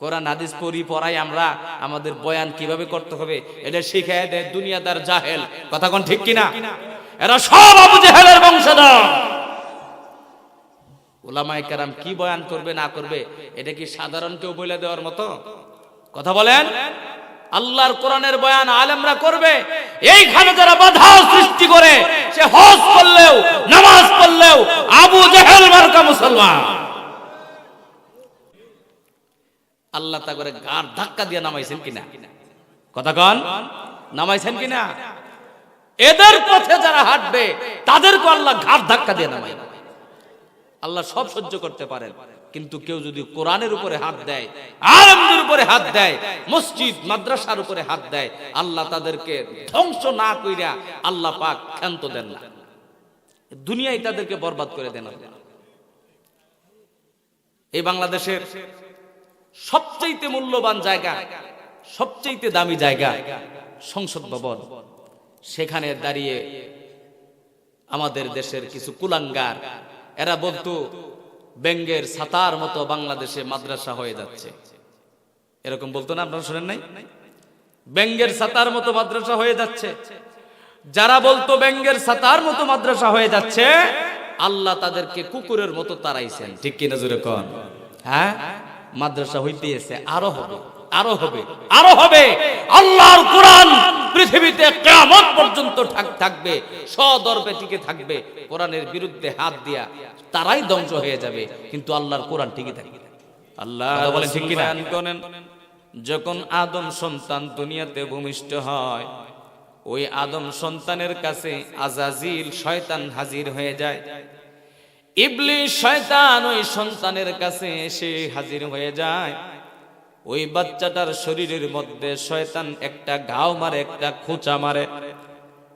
কোরআন হাদিস পড়ি, পড়াই আমরা আমাদের বয়ান কীভাবে করতে হবে, এটা শিখায় দেয় দুনিয়াদার জাহেল। কথা কোন ঠিক কিনা? এরা সব আবু জেহেলের বংশধর। ওলামায়ে কেরাম কি বয়ান করবে, না করবে, এটা কি সাধারণ কেউ বলে দেওয়ার মতো? কথা বলেন। আল্লাহর কোরআনের বয়ান আলেমরা করবে। এইখানে যারা বাধা সৃষ্টি করে, সে হজ করলেও, নামাজ পড়লেও আবু জেহেল মার্কা মুসলমান। আল্লাহ তা করে গার ধাক্কা দিয়ে নামাইছেন কিনা? কথা কন? নামাইছেন কিনা? এদের পথে যারা হাঁটবে তাদেরকে আল্লাহ ঘাট ধাক্কা দিয়ে নামাই আল্লাহ সব সহ্য করতে পারেন, কিন্তু কেউ যদি কোরআনের উপরে হাত দেয়, আলমদের উপরে হাত দেয়, মসজিদ, মাদ্রাসার উপরে হাত দেয়, আল্লাহ তাদেরকে ধ্বংস না কইরা আল্লাহ পাক ক্ষান্ত দেন না। দুনিয়ায় তাদেরকে বরবাদ করে দেন এই বাংলাদেশের সবচাইতে মূল্যবান জায়গা, সবচাইতে দামি জায়গা সংসদ ভবন। সেখানে দাঁড়িয়ে আমাদের দেশের কিছু কুলাঙ্গার, এরা বলতো, বেঙ্গের সাতার মতো বাংলাদেশে মাদ্রাসা হয়ে যাচ্ছে। এরকম বলতো না, আপনারা শোনেন নাই? বেঙ্গের সাতার মতো মাদ্রাসা হয়ে যাচ্ছে। যারা বলতো, বেঙ্গের সাতার মতো মাদ্রাসা হয়ে যাচ্ছে, আল্লাহ তাদেরকে কুকুরের মতো তাড়াইছেন ঠিক কিনা জোরে কন? হ্যাঁ? মাদ্রাসা হইতে এসে আরও হবে আরও হবে আরও হবে। আল্লাহর কোরআন পৃথিবীতে কিয়ামত পর্যন্ত থাক- থাকবে সদর্পে টিকে থাকবে কোরআনের বিরুদ্ধে হাত দিয়া তারাই ধ্বংস হয়ে যাবে কিন্তু আল্লাহর কোরআন টিকে থাকবে। আল্লাহ বলেন ঠিক কিনা? যখন আদম সন্তান দুনিয়াতে ভূমিষ্ঠ হয় ওই আদম সন্তানের কাছে আজাজিল শয়তান হাজির হয়ে যায়। ইবলিস শয়তান ওই সন্তানের কাছে এসে হাজির হয়ে যায়। ওই বাচ্চাটার শরীরের মধ্যে শয়তান একটা ঘাও মারে, একটা খোঁচা মারে।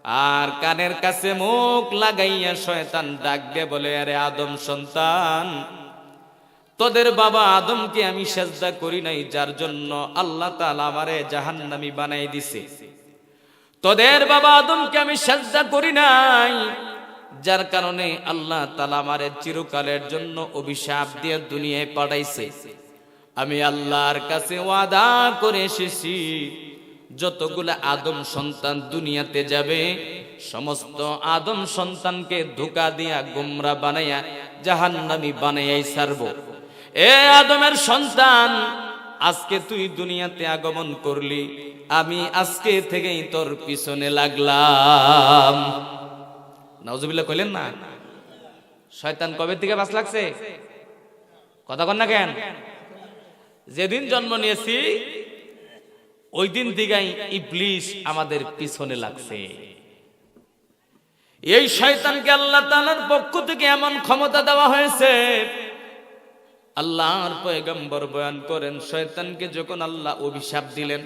আর কানের কাছে মুখ লাগাইয়া শয়তান ডাক দিয়ে বলে, আরে আদম সন্তান, তোদের বাবা আদমকে আমি সেজদা করি নাই, যার জন্য আল্লাহ তাআলা আমারে জাহান্নামী বানাই দিছে। তোদের বাবা আদমকে আমি সেজদা করি নাই যার কারণে আল্লাহ তাআলা আমারে চিরকালের জন্য অভিশাপ দিয়ে দুনিয়ায় পাঠাইছে। আমি আল্লাহর কাছে ওয়াদা করে এসেছি, যতগুলো আদম সন্তান দুনিয়াতে যাবে, সমস্ত আদম সন্তানকে ধোকা দিয়া গুমরা বানাইয়া জাহান্নামী বানাইয়াই ছাড়বো। এ আদমের সন্তান, আজকে তুই দুনিয়াতে আগমন করলি, আমি আজকে থেকেই তোর পিছনে লাগলাম। নাউজুবিল্লাহ কইলেন না? শয়তান কবে থেকে বাস লাগছে? কথা কন না কেন? যেদিন জন্ম নিয়েছি, ওই দিন দিগাই ইবলিস আমাদের পিছনে লাগছে। এই শয়তানকে আল্লাহ তাআলার পক্ষ থেকে এমন ক্ষমতা দেওয়া হয়েছে, আল্লাহর পয়গম্বর বয়ান করেন, শয়তানকে যখন আল্লাহ অভিশাপ দিলেন,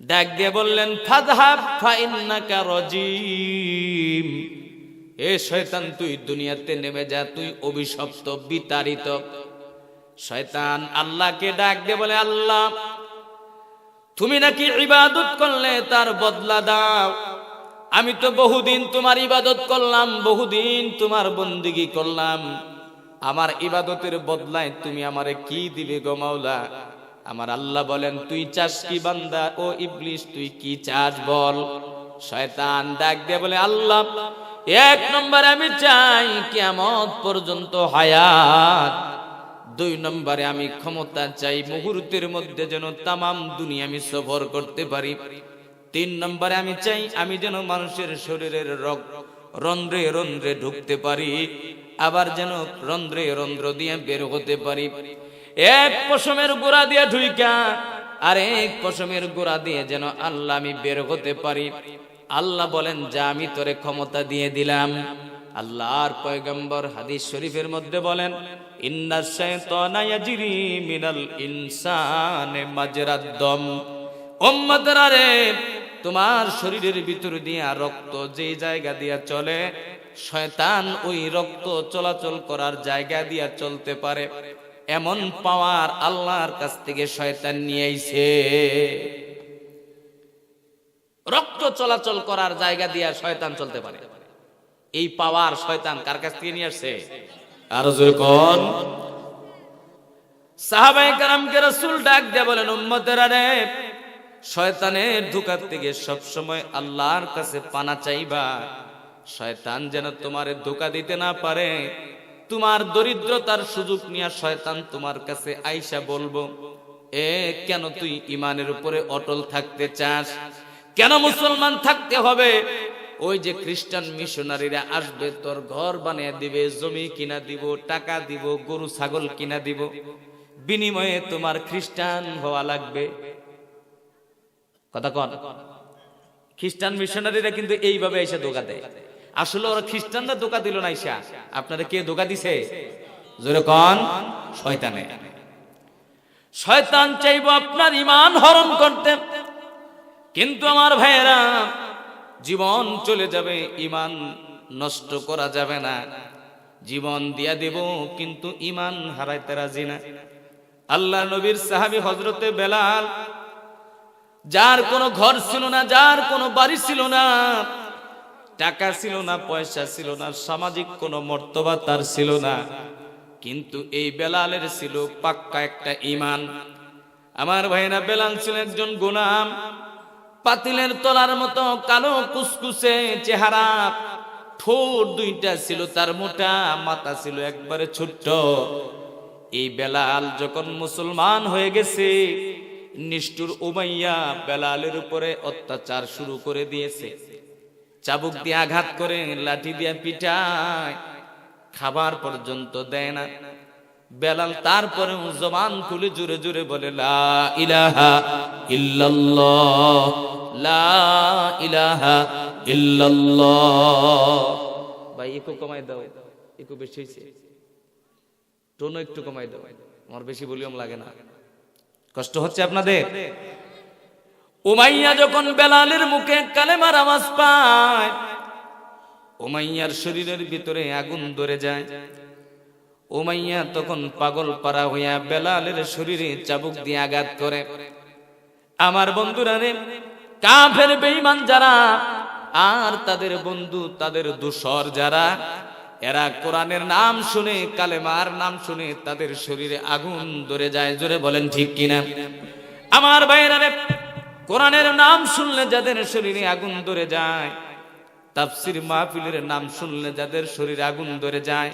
ডাক দিয়ে বললেন ফাদহাব ফাইন্নাকা রাজিম এ শয়তান, তুই দুনিয়াতে নেমে যা, তুই অভিশপ্ত, বিতাড়িত। শয়তান আল্লাহকে ডাক দিয়ে বলে, আল্লাহ, তুমি নাকি ইবাদত করলে তার বদলা দাও। আমি তো বহুদিন তোমার ইবাদত করলাম, বহুদিন তোমার বন্দিগি করলাম। আমার ইবাদতের বদলায় তুমি আমারে কি দিবে গো মাওলা? আমার আল্লাহ বলেন, তুই চাস কি বান্দা? ও ইবলিস, তুই কি চাস বল? শয়তান ডাক দিয়ে বলে, আল্লাহ, এক নম্বরে আমি চাই কেমন পর্যন্ত হায়াত। দুই নম্বরে আমি ক্ষমতা চাই মুহূর্তের মধ্যে যেন তামাম দুনিয়া আমি সফর করতে পারি। তিন নম্বরে আমি চাই আমি যেন মানুষের শরীরের রক রন্ধ্রে রন্ধ্রে ঢুকতে পারি, আবার যেন রন্ধ্রে রন্ধ্র দিয়ে বের হতে পারি। এক পশমের গোড়া দিয়ে ঢুইকা আর এক পশমের গোড়া দিয়ে যেন আল্লাহ আমি বের হতে পারি। আল্লাহ বলেন, যা আমি তোরে ক্ষমতা দিয়ে দিলাম। আল্লাহর পয়গম্বর হাদিস শরীফের মধ্যে বলেন তোমার শরীরের ভিতর দিয়া রক্ত যে জায়গা দিয়া চলে, শয়তান ওই রক্ত চলাচল করার জায়গা দিয়া চলতে পারে। এমন পাওয়ার আল্লাহর কাছ থেকে শয়তান নিয়ে আইছে। রক্ত চলাচল করার জায়গা দিয়া শয়তান চলতে পারে। এই পাওয়ার শয়তান কার কাছ থেকে নিয়ে আসছে? আরও জোরে কোন। সাহাবাই কারামকে রসুল ডাক দিয়ে বলেন, উম্মতেরা রে, শয়তানের ধোকার থেকে সবসময় আল্লাহর কাছে পানা চাইবা। শয়তান যেন তোমার ধোকা দিতে না পারে তোমার দরিদ্রতার সুযোগ নিয়ে শয়তান তোমার কাছে আইসা বলব, এ, কেন তুই ইমানের উপরে অটল থাকতে চাস? কেন মুসলমান থাকতে হবে? ওই যে খ্রিস্টান মিশনারিরা আসবে, তোর ঘর বানিয়ে দিবে, জমি কিনা দিব, টাকা দিব, গরু, ছাগল কিনা দিব। বিনিময়ে তোমার খ্রিস্টান হওয়া লাগবে। কথা কন। খ্রিস্টান মিশনারিরা কিন্তু এইভাবে এসে ধোকা দেয়। আসলে ওরা খ্রিস্টানরা ধোকা দিল না ইসা আপনারা কে ধোকা দিছে? জোরে কন, শয়তানে। শয়তান চাইব আপনার ইমান হরণ করতে। কিন্তু আমার ভাইয়েরা, জীবন চলে যাবে ইমান নষ্ট করা যাবে না। জীবন দিয়া দেব, কিন্তু ইমান হারাইতে রাজি না। আল্লাহ নবীর সাহাবি হজরতে বেলাল, যার কোনো ঘর ছিল না, যার কোনো বাড়ি ছিল না টাকা ছিল না, পয়সা ছিল না, সামাজিক কোনো মর্তবা তার ছিল না। কিন্তু এই বেলালের ছিল পাক্কা একটা ইমান আমার ভাইরা বেলাল ছিল একজন গোলাম। পাতিলের তলার মতো কালো কুসকুসে চেহারা। ঠোঁট দুইটা ছিল, তার মোটা মাথা ছিল একবারে ছোট্ট। এই বেলাল যখন মুসলমান হয়ে গেছে, নিষ্ঠুর উমাইয়া বেলালের উপরে অত্যাচার শুরু করে দিয়েছে। চাবুক দিয়ে আঘাত করে, লাঠি দিয়ে পিটায়, খাবার পর্যন্ত দেয় না। বেলাল তারপরে জবান খুলে জুড়ে জুড়ে বলে, লা ইলাহা ভাই, একটু কমাই দাও বেশি হয়েছে একটু কমাই আমার বেশি ভলিউম লাগে না। কষ্ট হচ্ছে আপনাদের? উমাইয়া যখন বেলালের মুখে কালেমার আওয়াজ পায়, উমাইয়ার শরীরের ভিতরে আগুন ধরে যায়। উমাইয়া তখন পাগল পারা হইয়া বেলালের শরীরে চাবুক দিয়ে আঘাত করে। আমার বন্ধুরা রে, কাফের বেঈমান যারা, আর তাদের বন্ধু, তাদের দূষর যারা, এরা কোরআনের নাম শুনে, কালেমার নাম শুনে তাদের শরীরে আগুন ধরে যায়। জোরে বলেন ঠিক কিনা? আমার বাইরে কোরআনের নাম শুনলে যাদের শরীরে আগুন ধরে যায়, তাফসির মাহফিলের নাম শুনলে যাদের শরীরে আগুন ধরে যায়,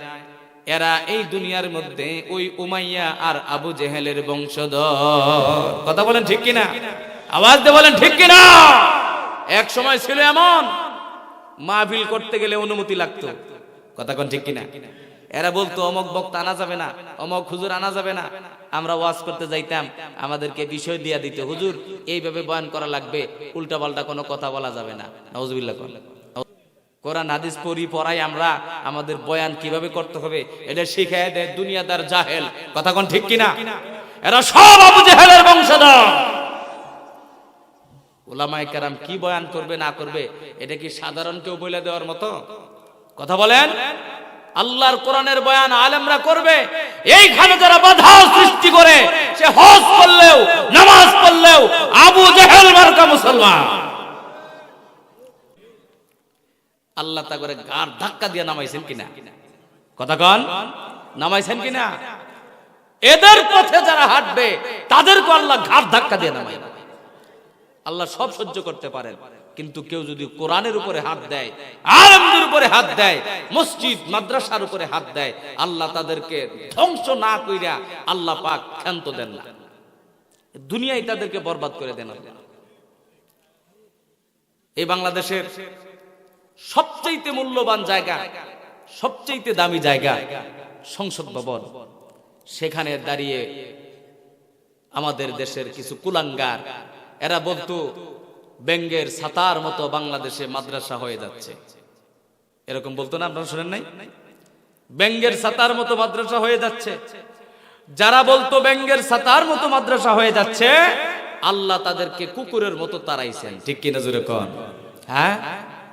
এরা এই দুনিয়ার মধ্যে ওই উমাইয়া আর আবু জেহেলের বংশধর। কথা বলেন ঠিক কিনা? আওয়াজ দিয়ে বলেন ঠিক কিনা? এক সময় ছিল এমন, মাহফিল করতে গেলে অনুমতি লাগতো। কথা কোন ঠিক কিনা? এরা বলতো, অমক বক্তা আনা যাবে না, অমক হুজুর আনা যাবে না। আমরা ওয়াজ করতে যাইতাম, আমাদেরকে বিষয় দিয়া দিতে, হুজুর, এইভাবে বয়ান করা লাগবে উল্টা পাল্টা কোনো কথা বলা যাবে না। নজবিল্লা কোরআন, হাদিস পড়ি, পড়াই আমরা আমাদের বয়ান কীভাবে করতে হবে, এটা শিখায় দেয় দুনিয়াদার জাহেল। কথা কোন ঠিক কিনা? এরা সব আবু জেহেলের বংশধর। ওলামায়ে কেরাম কি বয়ান করবে, না করবে, এটা কি সাধারণ কেউ বলে দেওয়ার মতো? কথা বলেন? আল্লাহর কোরআনের বয়ান আলেমরা করবে। এইখানে যারা বাধা সৃষ্টি করে, সে হজ করলেও, নামাজ পড়লেও আবু জেহেল মার্কা মুসলমান। আল্লাহ তা করে গার ধাক্কা দিয়ে নামাইছেন কিনা? কথা কন, নামাইছেন কিনা? এদের পথে যারা হাঁটবে তাদেরকে আল্লাহ ঘাট ধাক্কা দিয়ে নামাই আল্লাহ সব সহ্য করতে পারেন। কিন্তু কেউ যদি কোরআনের উপরে হাত দেয়, আলমদের উপরে হাত দেয়, মসজিদ, মাদ্রাসার উপরে হাত দেয়, আল্লাহ তাদেরকে ধ্বংস না কইরা আল্লাহ পাক ক্ষান্ত দেন না দুনিয়ায় তাদেরকে বরবাদ করে দেন। এই বাংলাদেশের সবচাইতে মূল্যবান জায়গা, সবচাইতে দামি জায়গা সংসদ ভবন সেখানে দাঁড়িয়ে আমাদের দেশের কিছু কুলাঙ্গার, এরা বলতো বেঙ্গের ছাতার মতো বাংলাদেশে মাদ্রাসা হয়ে যাচ্ছে। এরকম বলতো না, আপনারা শুনেন নাই? বেঙ্গের ছাতার মতো মাদ্রাসা হয়ে যাচ্ছে। যারা বলতো বেঙ্গের ছাতার মতো মাদ্রাসা হয়ে যাচ্ছে, আল্লাহ তাদেরকে কুকুরের মতো তাড়াইছেন ঠিক কিনা জুড়ে কন? হ্যাঁ?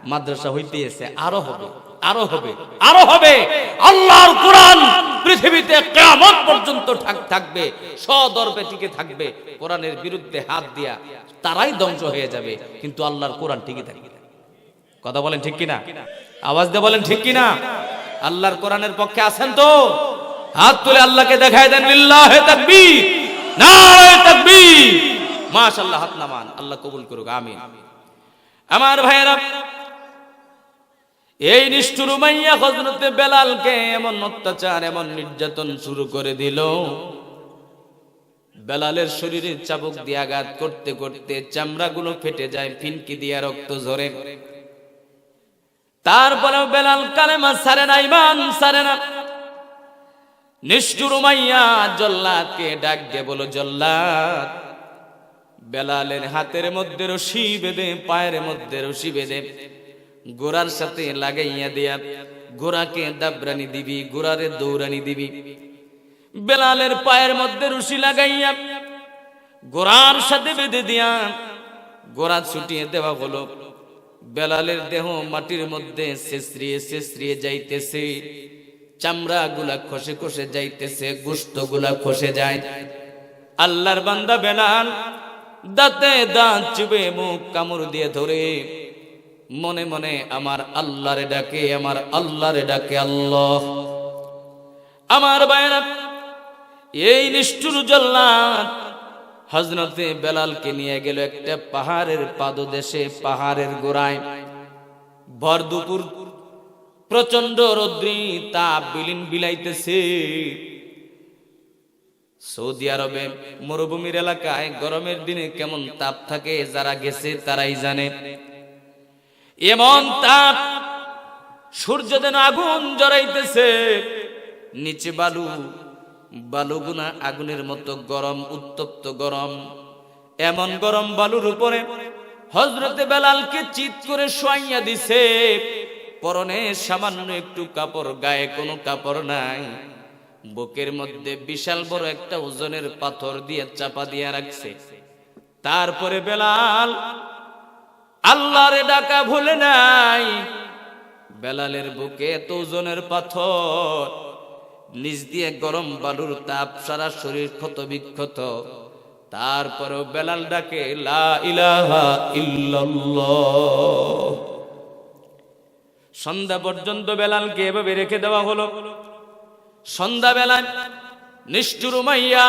মাদ্রাসা হইতে এসে আরও হবে আরও হবে আরও হবে। আল্লাহর কোরআন পৃথিবীতে কিয়ামত পর্যন্ত থাক- থাকবে, সদর্পে টিকে থাকবে। কোরআনের বিরুদ্ধে হাত দিয়া তারাই ধ্বংস হয়ে যাবে। কিন্তু আল্লাহর কোরআন ঠিকই থাকবে কথা বলেন ঠিক কিনা? আওয়াজ দিয়ে বলেন ঠিক কিনা? আল্লাহর কোরআনের পক্ষে আছেন তো? হাত তুলে আল্লাহকে দেখায় দেন, লিল্লাহে তাকবীর নারায়ে তাকবীর। মাশাআল্লাহ, হাত নামান। আল্লাহ কবুল করুক, আমিন। আমার ভাইয়েরা, এই নিষ্ঠুর মাইয়া হজরতে বেলালকে এমন অত্যাচার, এমন নির্যাতন শুরু করে দিল। বেলালের শরীরে চাবুক দিয়ে আঘাত করতে করতে চামড়াগুলো ফেটে যায়, ফিনকি দিয়া রক্ত ঝরে। তারপরেও বেলাল কালেমা সারে না, ইমান সারে না। নিষ্ঠুর মাইয়া জল্লাদকে ডাক দিয়ে বলো, জল্লাদ, বেলালের হাতের মধ্যে রশি বেঁধে, পায়ের মধ্যে রশি বেঁধে গোড়ার সাথে লাগাইয়া দেয়া গোড়াকে দাবরানি দিবি গোড়ারে দৌড়ানি দিবি। বেলালের পায়ের মধ্যে রশি লাগাইয়া গোড়ার সাথে বেঁধে দিয়া গোড়া ছুটিয়ে দেওয়া হলো। বেলালের দেহ মাটির মধ্যে শেষরিয়ে শেষরিয়ে যাইতেছে। চামড়া গুলা খসে খসে যাইতেছে, গুস্তগুলা খসে যায়। আল্লাহর বান্দা বেলাল দাঁতে দাঁত চুবে মুখ কামড় দিয়ে ধরে। মনে মনে আমার আল্লাহরে ডাকে, আমার আল্লাহরে ডাকে আল্লাহ। আমার বায়না এই নিষ্ঠুর জল্লাদ হজরতে বেলালকে নিয়ে গেল একটা পাহাড়ের পাদদেশে, পাহাড়ের গোড়ায়। ভর দুপুর প্রচণ্ড রৌদ্রি তাপ বিলীন বিলাইতেছে। সৌদি আরবে মরুভূমির এলাকায় গরমের দিনে কেমন তাপ থাকে, যারা গেছে তারাই জানে। এমন তাপ সূর্য যেন আগুন জড়াইতেছে নিচে বালু বালুগুনা আগুনের মতো গরম, উত্তপ্ত গরম। এমন গরম বালুর উপরে হজরতে বেলালকে চিত করে শোয়াইয়া দিছে। পরনে সামান্য একটু কাপড়, গায়ে কোনো কাপড় নাই। বুকের মধ্যে বিশাল বড় একটা ওজনের পাথর দিয়ে চাপা দিয়ে রাখছে। তারপরে বেলাল, আল্লাহরে ডাকা ভুলে নাই। বেলালের বুকে এত ওজনের পাথর নিজ দিয়ে গরম বালুর তাপ সারা শরীর ক্ষত বিক্ষত। তারপরেও বেলাল ডাকে সন্ধ্যা পর্যন্ত বেলালকে এভাবে রেখে দেওয়া হলো। সন্ধ্যা বেলায় নিষ্ঠুর মাইয়া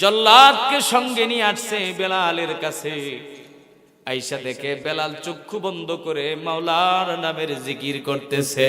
জল্লাদকে সঙ্গে নিয়ে আসছে বেলালের কাছে। আইসা দেখে বেলাল চক্ষু বন্ধ করে মাওলার নামের জিকির করতেছে।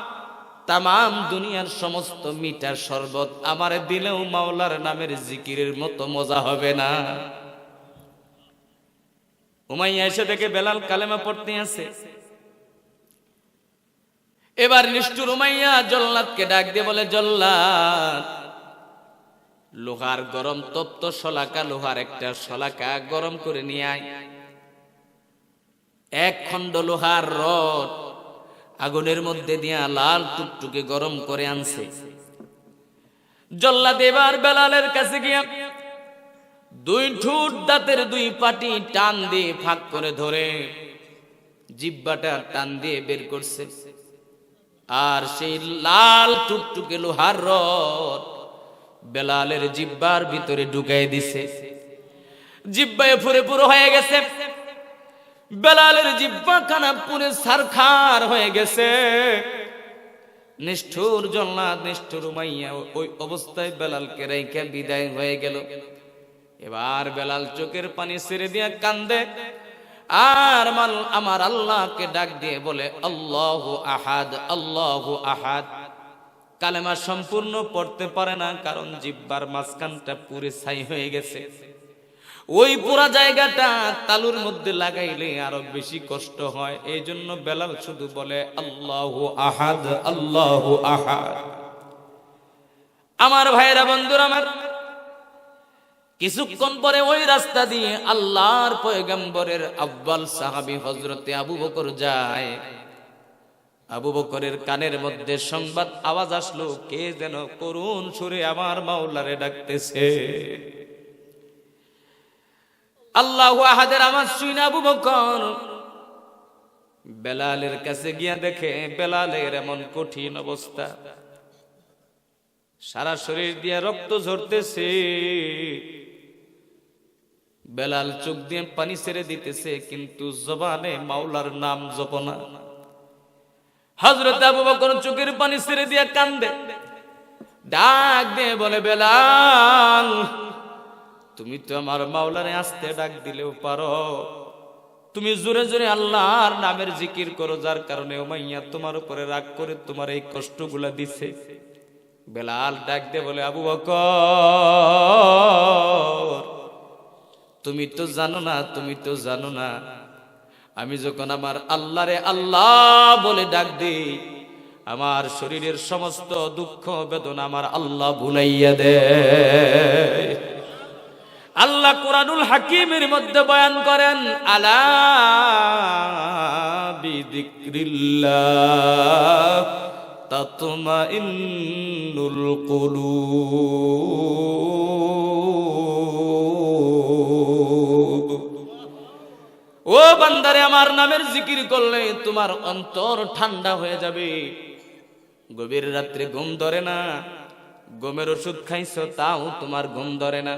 তাম দুনিয়ার সমস্ত মিটার শরবত আমার দিলেও মাওলার নামের জিকিরের মতো মজা হবে না। উমাইয়া এসে দেখে বেলাল কালেমা পড়তে আছে এবার নিষ্ঠুর উমাইয়া জল্লাদকে ডাক দিয়ে বলে, জল্লাদ, লোহার গরম তপ্ত শলাকা, লোহার একটা শলাকা গরম করে নিয়ে আয়। এক খণ্ড লোহার রড আগুনের মধ্যে দিয়া লাল টুকটুকে গরম করে আনছে। জল্লাদ দেবার বেলালের কাছে গিয়া দুই ঠুট দাঁতের দুই পাটি টান দিয়ে ফাঁক করে ধরে জিব্বাটা টান দিয়ে বের করছে। আর সেই লাল টুকটুকে লোহার রড বেলালের জিব্বার ভিতরে ঢুকাই দিছে। জিব্বায় ফুরে পুরো হয়ে গেছে। বেলালের জিব্বা খানা পুরে সারখার হয়ে গেছে। নিষ্ঠুর জল্লাদ নিষ্ঠুর মাইয়া, ওই অবস্থায় বেলালকে রেখে বিদায় হয়ে গেল। এবার বেলাল চোখের পানি ছেড়ে দিয়ে কান্দে। আর মাল আমার আল্লাহকে ডাক দিয়ে বলে, আল্লাহ আহাদ আল্লাহ আহাদ। কালেমা সম্পূর্ণ পড়তে পারে না, কারণ জিব্বার মাঝখানটা পুরে ছাই হয়ে গেছে। ওই পুরা জায়গাটা তালুর মধ্যে লাগাইলে আরও বেশি কষ্ট হয়। এই জন্য বেলাল শুধু বলে, আল্লাহ আহাদ আল্লাহ আহাদ। আমার ভাইরা বন্ধুরা আমার, কিছুক্ষণ পরে ওই রাস্তা দিয়ে আল্লাহর পয়গম্বরের আব্বাল সাহাবি হজরতে আবু বকর যায়। আবু বকরের কানের মধ্যে সংবাদ আওয়াজ আসলো, কে যেন করুণ সুরে আমার মাওলারে ডাকতেছে? আল্লাহ আহাদের আমার শুই না বকর। বেলালের কাছে গিয়া দেখে বেলালের এমন কঠিন অবস্থা। সারা শরীর দিয়ে রক্ত ঝরতেছে। বেলাল চোখ দিয়ে পানি ছেড়ে দিতেছে, কিন্তু জবানে মাওলার নাম জপনা হজরত আবু বকর চোখের পানি ছেড়ে দিয়ে কান্দে। ডাক দিয়ে বলে, বেলাল তুমি তো আমার মাওলারে আসতে ডাক দিলেও পারো। তুমি জোরে জোরে আল্লাহর নামের জিকির করো, যার কারণে ওমাইয়া তোমার উপরে রাগ করে তোমার এই কষ্টগুলা দিছে। বেলাল ডাক দে বলে, আবু বকর, তুমি তো জানো না, তুমি তো জানো না, আমি যখন আমার আল্লাহরে আল্লাহ বলে ডাক দিই, আমার শরীরের সমস্ত দুঃখ বেদনা আমার আল্লাহ ভুলাইয়া দে আল্লাহ কোরআনুল হাকিমের মধ্যে বয়ান করেন, আলা বিদিক্রিল্লাহ ও বান্দারে, আমার নামের জিকির করলে তোমার অন্তর ঠান্ডা হয়ে যাবে। গভীর রাত্রে ঘুম ধরে না, ঘুমের ওষুধ খাইছো, তাও তোমার ঘুম ধরে না।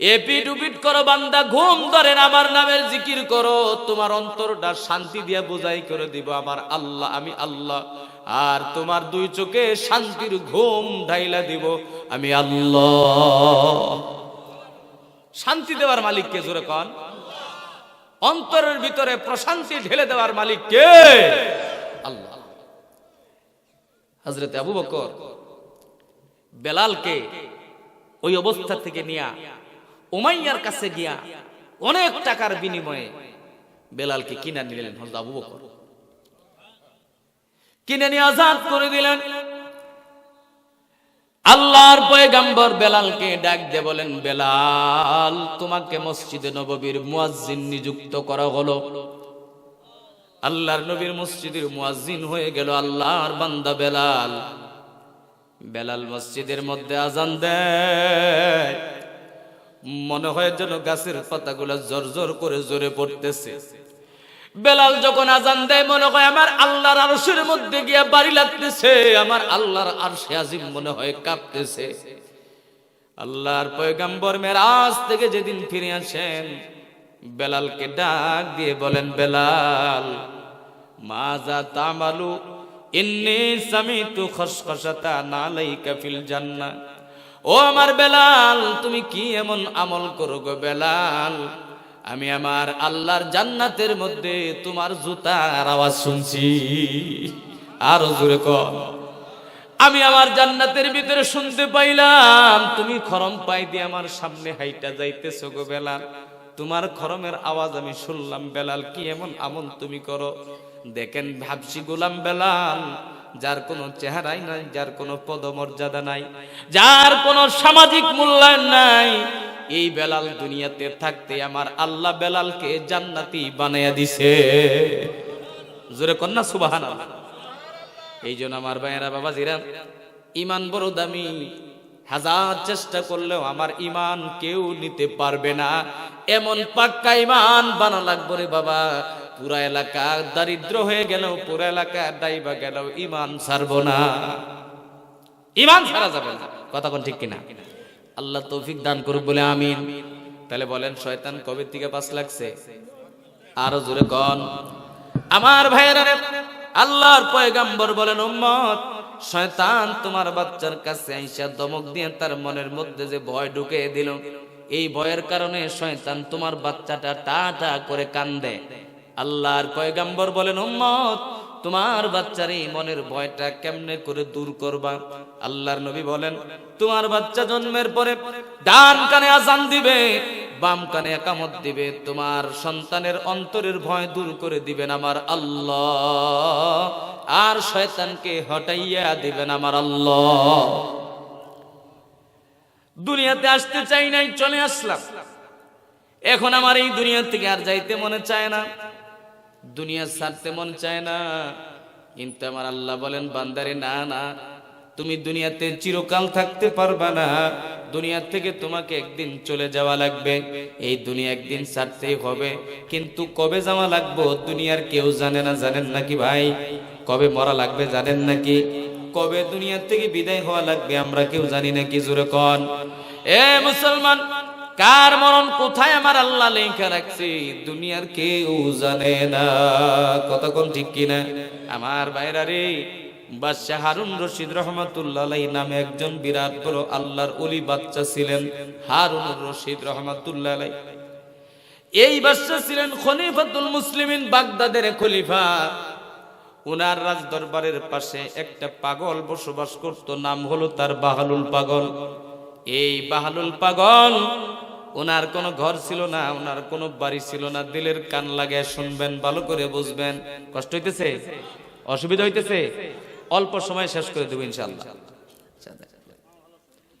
এপিট উপিট করো বান্দা, ঘুম ধরে না, আমার নামের জিকির করো। তোমার অন্তরটা শান্তি দিয়া বোঝাই করে দিব, আমার আল্লাহ, আমি আল্লাহ। আর তোমার দুই চোখে শান্তির ঘুম ঢাইলা দিব, আমি আল্লাহ। শান্তি দেওয়ার মালিককে জোরে কন? অন্তরের ভিতরে প্রশান্তি ঢেলে দেওয়ার মালিক কে? আল্লাহ। হজরত আবু বকর বেলালকে ওই অবস্থা থেকে নিয়া উমাইয়ার কাছে গিয়া অনেক টাকার বিনিময়ে বেলালকে কিনা নিলেন হজরত আবু বকর। কিনে নিয়ে আজাদ করে দিলেন। আল্লাহর পয়গাম্বর বেলালকে ডাক দিয়ে বলেন, বেলাল, তোমাকে মসজিদে নববীর মুয়াজ্জিন নিযুক্ত করা হলো। আল্লাহর নবীর মসজিদের মুয়াজ্জিন হয়ে গেল আল্লাহর বান্দা বেলাল। বেলাল মসজিদের মধ্যে আজান দেয়। মনে হয় যেন গাছের পাতাগুলো জর্জর করে জোরে পড়তেছে। বেলাল যখন আজান দেয়, মনে হয় আমার আল্লাহর আরশের মধ্যে গিয়া বাড়ি লাগতেছে। আমার আল্লাহর আরশে আজিম মনে হয় কাঁপতেছে। আল্লাহর পয়গাম্বর মেরাজ থেকে যেদিন ফিরে আসেন, বেলালকে ডাক দিয়ে বলেন, বেলাল মাজা তামালু, ইন্নি সামিতু খসখসাতা নালাইকা ফিল জান্নাহ। ও আমার বেলাল, তুমি কি এমন আমল করো গো বেলাল? আমি আমার আল্লাহর জান্নাতের মধ্যে তোমার জুতার আওয়াজ শুনছি। আরও জোরে কর আমি আমার জান্নাতের ভিতরে শুনতে পাইলাম, তুমি খরম পাই দিয়ে আমার সামনে হাইটা যাইতেছো গো বেলাল। তোমার খরমের আওয়াজ আমি শুনলাম বেলাল, কি এমন আমল তুমি করো? দেখেন ভাবছি গোলাম বেলাল যার কোনো চেহারাই নাই, যার কোনো পদমর্যাদা নাই, যার কোনো সামাজিক মূল্যায়ন নাই, এই বেলাল দুনিয়াতে থাকতে আমার আল্লাহ বেলালকে জান্নাতি বানাইয়া দিছে। জোরে কন্যা সুবাহান এই জন্য আমার ভাইয়েরা বাবা জিরা ইমান বড় দামি। হাজার চেষ্টা করলেও আমার ইমান কেউ নিতে পারবে না। এমন পাক্কা ইমান বানা লাগবে রে বাবা। পুরা এলাকা দারিদ্র হয়ে গেল পুরা এলাকা ডাইবা গেল ইমান ছাড়বো না। ইমান ছাড়া যাবে না। কথা কোন ঠিক কিনা? আল্লাহ তৌফিক দান করুক বলে আমিন। তাহলে বলেন, শয়তান কবে থেকে পাস লাগছে? আরও জোরে কন। আমার ভাইয়েরা, আল্লাহর পয়গাম্বর বলেন, উম্মত, শয়তান তোমার বাচ্চার কাছে আইসা দমক দিয়ে তার মনের মধ্যে যে ভয় ঢুকে দিল। এই ভয়ের কারণে শয়তান তোমার বাচ্চাটা টা টা করে কান্দে। আল্লাহর পয়গাম্বর বলেন, উম্মত, তোমার বাচ্চার এই মনের ভয়টা কেমনে করে দূর করবা? আল্লাহর নবী বলেন, তোমার বাচ্চা জন্মের পরে ডান কানে আজান দিবে, বাম কানে একামত দিবে, তোমার সন্তানের অন্তরের ভয় দূর করে দিবেন আমার আল্লাহ, আর শয়তানকে হটাইয়া দিবেন আমার আল্লাহ। দুনিয়াতে আসতে চাই নাই, চলে আসলাম। এখন আমার এই দুনিয়া থেকে আর যাইতে মনে চায় না। দুনিয়া ছাড়তে মন চায় না। কিন্তু আমার আল্লাহ বলেন, বান্দারে, না না, তুমি দুনিয়াতে চিরকাল থাকতে পারবা না। দুনিয়া থেকে তোমাকে একদিন চলে যাওয়া লাগবে। এই দুনিয়া একদিন ছাড়তেই হবে। কিন্তু কবে যাওয়া লাগবো, দুনিয়ার কেউ জানে না, জানেন নাকি ভাই? কবে মরা লাগবে, জানেন নাকি? কবে দুনিয়া থেকে বিদায় হওয়া লাগবে, আমরা কেউ জানি নাকি জোরে কন? এ মুসলমান কার মরণ কোথায় আমার আল্লাহ লেখা রাখছে? দুনিয়ার কেউ জানে না। কতক্ষণ ঠিক কিনা? আমার বাইরা রে, বাদশাহ হারুন রশিদ নামে একজন বিরাট বড় অলি বাচ্চা ছিলেন, হারুন রশিদ এই বাদশাহ ছিলেন বাগদাদের খলিফা। উনার পাশে একটা পাগল বসবাস করত, নাম হলো তার বাহালুল পাগল। এই বাহালুল পাগল ওনার কোনো ঘর ছিল না, ওনার কোনো বাড়ি ছিল না। দিলের কান লাগে শুনবেন, ভালো করে বুঝবেন। কষ্ট হইতেছে? অসুবিধা হইতেছে? অল্প সময় শেষ করে দেবো ইনশাল্লাহ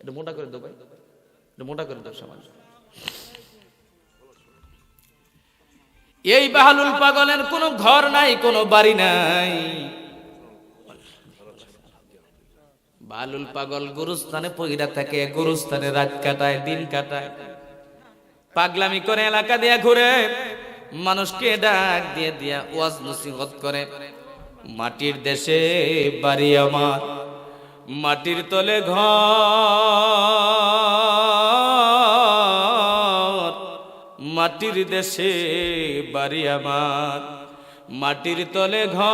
একটু মোটা করে দেবো একটু মোটা করে দেবো সমাজ এই বাহালুল পাগলের কোনো ঘর নাই, কোনো বাড়ি নাই। বালুল পাগল গুরুস্থানে পইরা থাকে, গুরুস্থানে রাত কাটায়, দিন কাটায়। পাগলামি করে এলাকা দিয়া ঘুরে, মানুষকে ডাক দিয়ে দিয়া ওয়াজ নসিহত করে। মাটির দেশে বাড়ি আমার, মাটির তলে ঘর। মাটির দেশে বাড়ি আমার, মাটির তলে ঘর।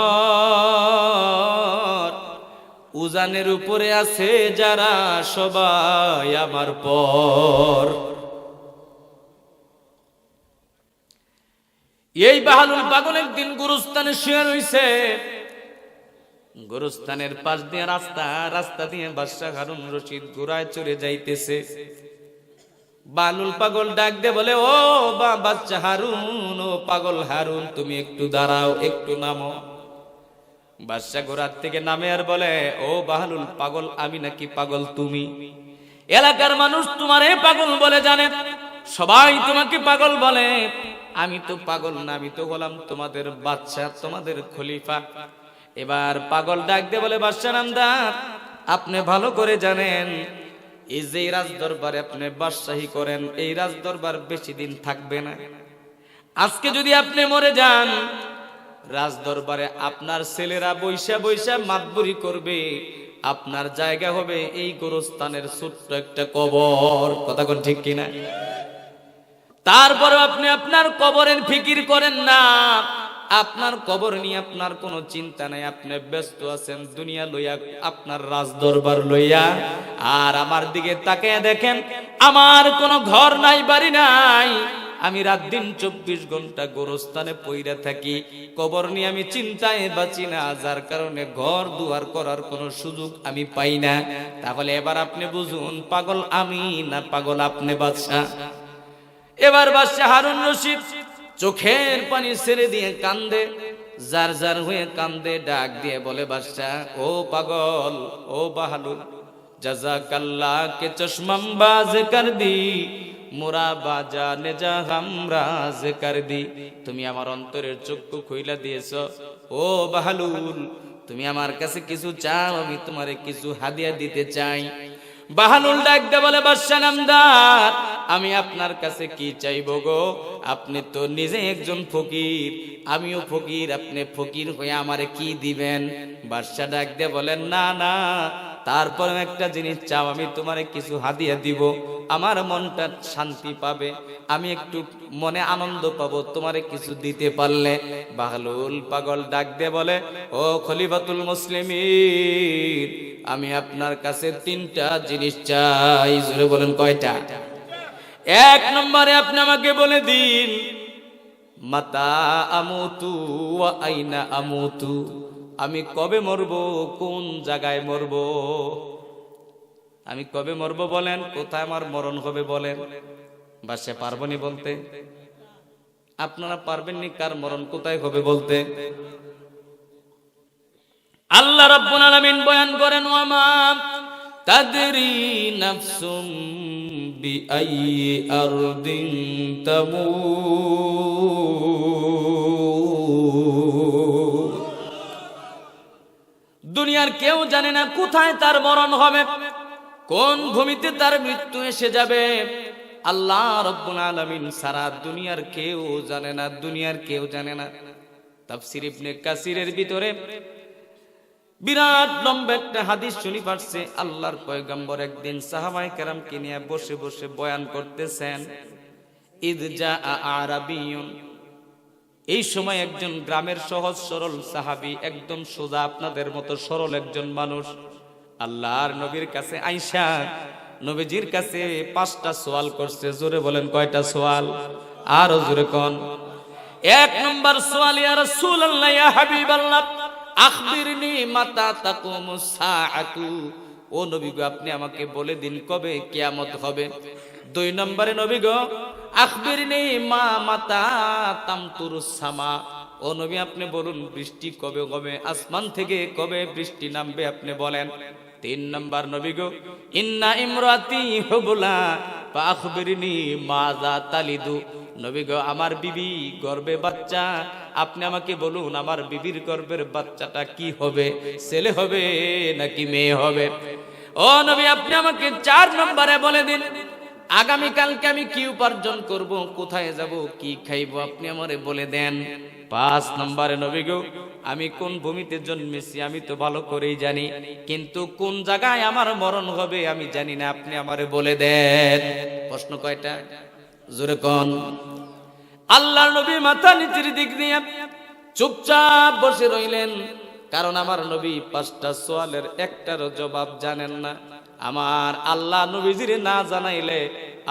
উজানের উপরে আছে যারা সবাই আমার পর। এই বাহালুল পাগল একদিন গুরুস্থানে শুয়ে রয়েছে গুরুস্থানের পাশ দিয়ে রাস্তা রাস্তা দিয়ে বাদশাহ হারুন রশিদ ঘোড়ায় চড়ে যাইতেছে। বালুল পাগল ডাক দে বলে, ও বা বাচ্চা হারুন, ও পাগল হারুন, তুমি একটু দাঁড়াও, একটু নামো। বাদশাহ ঘোড়ার থেকে নামে আর বলে, ও বাহালুল পাগল, আমি নাকি পাগল তুমি? এলাকার মানুষ তোমারে পাগল বলে জানে, সবাই তোমাকে পাগল বলে। আমি তো পাগল না, আমি তো হলাম তোমাদের বাচ্চা তোমাদের খলিফা। এবার পাগল ডাক বলে বাদশাহ নামদার আপনি ভালো করে জানেন, এই যে রাজ দরবারে আপনি বাদশাহী করেন, এই রাজ দরবার বেশি দিন থাকবে না। আজকে যদি আপনি মরে যান রাজ দরবারে আপনার ছেলেরা বৈশা বৈশা মাতবুরি করবে, আপনার জায়গা হবে এই গোরস্থানের ছোট্ট একটা কবর। কথা কোন ঠিক কিনা? তারপরে আপনি আপনার কবরের ফিকির করেন না। আপনার কবর নিয়ে আপনার কোনো চিন্তা নাই। আপনি ব্যস্ত আছেন, দুনিয়া লইয়া, আপনার রাজ দরবার লইয়া। আর আমার দিকে তাকে দেখেন, আমার কোনো ঘর নাই, বাড়ি নাই। আমি রাত দিন চব্বিশ ঘণ্টা গোরস্থানে পইরা থাকি। কবর নিয়ে আমি চিন্তায় বাঁচি না, যার কারণে ঘর দুয়ার করার কোনো সুযোগ আমি পাই না। তাহলে এবার আপনি বুঝুন, পাগল আমি না পাগল আপনি বাদশা এবার বাদশাহ হারুন রশিদ চোখের পানি ছেড়ে দিয়ে কান্দে, যার যার হয়ে কান্দে, ডাক দিয়ে বলে, বাদশাহ, ও পাগল, ও বাহালুল জাজাকাল্লা কে চশমাম্বাজ কর দি, মোরা বাজা নেজা হামরাজ কর দি, তুমি আমার অন্তরের চক্ষু খুইলা দিয়েছ, ও বাহালুল তুমি আমার কাছে কিছু চাও, আমি তোমারে কিছু হাদিয়া দিতে চাই। বাহানুল ডাকতে বলে বাদশা নামদার আমি আপনার কাছে কি চাইব গো? আপনি তো নিজে একজন ফকির। আমিও ফকির, আপনি ফকির হয়ে আমারে কি দিবেন? বাদশা ডাকতে বলেন, না না, তারপর একটা জিনিস চাও, আমি তোমারে কিছু হাদিয়া দিব। আমার মনটা শান্তি পাবে। আমি একটু মনে আনন্দ পাবো তোমারে কিছু দিতে পারলে। বাহলুল পাগল ডাক দে বলে, ও খলিফাতুল মুসলিমিন, আমি আপনার কাছে তিনটা জিনিস চাই। জুড়ে বলেন, কয়টা? এক নম্বরে আপনি আমাকে বলে দিন, মাতা আমুতু আইনা আমুতু, আমি কবে মরব, কোন জায়গায় মরব? আমি কবে মরব বলেন, কোথায় আমার মরণ হবে বলেন? বা সে পারবনি বলতে? আপনারা পারবেননি কার মরণ, কোথায় হবে বলতে? আল্লাহ রাব্বুল আলামিন বয়ান করেন ওয়ামা তাদরি নাফসুম বিআই আরদিন তামুত কেউ জানে না কোথায় তার মরণ হবে, কোন ভূমিতে তার মৃত্যু এসে যাবে। আল্লাহ রব্বুল আলামিন সারা দুনিয়ার কেউ জানে না, দুনিয়ার কেউ জানে না। তাফসির ইবনে কাসিরের ভিতরে বিরাট লম্বা একটা হাদিস শুনি পারছে আল্লাহর পয়গম্বর একদিন সাহাবাই কেরামকে নিয়ে বসে বসে বয়ান করতেছেন ঈদ যা আরাবিয়ুন। এই সময় একজন গ্রামের সহজ সরল সাহাবি, একদম সোজা আপনাদের মতো সরল একজন মানুষ, আল্লাহর নবীর কাছে আইসা, নবীজির কাছে পাঁচটা সোয়াল করছে, জোরে বলেন কয়টা সোয়াল? আরও জোরে কন। এক নম্বর সোয়াল, ইয়া রাসূলুল্লাহ, ইয়া হাবিবাল্লাহ। আখবিরনি মাতা তাকুমুস সাআতু। ও নবী গো, আপনি আমাকে বলে দিন কবে কিয়ামত হবে। দুই নম্বরে নবী গো, আখবিরনি মা মাতা তামতুরুস সামা। ও নবী, আপনি বলুন, বৃষ্টি কবে কবে আসমান থেকে কবে বৃষ্টি নামবে, আপনি বলেন। তিন নম্বর নবী গো, ইন্না ইমরাতি হুবলা পাখবিরনি মাজা তালিদু নবী গো, আমার বিবি গর্বে বাচ্চা। আপনি আমাকে বলুন, আমার বিবির গর্বের বাচ্চাটা কি হবে? ছেলে হবে নাকি মেয়ে হবে? ও নবী, আপনি আমাকে চার নম্বরে বলে দিন। আগামীকালকে আমি কি উপার্জন করব? কোথায় যাব? কি খাইব? আপনি আমারে বলে দেন। পাঁচ নম্বরে, নবী গো, আমি কোন ভূমিতে জন্মেছি আমি তো ভালো করেই জানি। কিন্তু কোন জায়গায় আমার মরণ হবে আমি জানি না, আপনি আমারে বলে দেন। প্রশ্ন কয়টা? জোরে কোন। আল্লাহর নবী মাথা নিচের দিক দিয়ে চুপচাপ বসে রইলেন, কারণ আমার নবী পাঁচটা সোয়ালের একটারও জবাব জানেন না। আমার আল্লাহ নবীজির না জানাইলে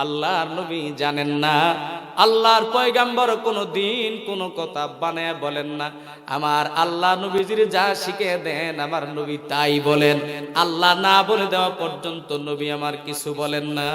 আল্লাহর নবী জানেন না। আল্লাহর পয়গাম্বর কোনো দিন কোনো কথা বানায় বলেন না। আমার আল্লাহ নবীজির যা শিখে দেন আমার নবী তাই বলেন। আল্লাহ না বলে দেওয়া পর্যন্ত নবী আমার কিছু বলেন না।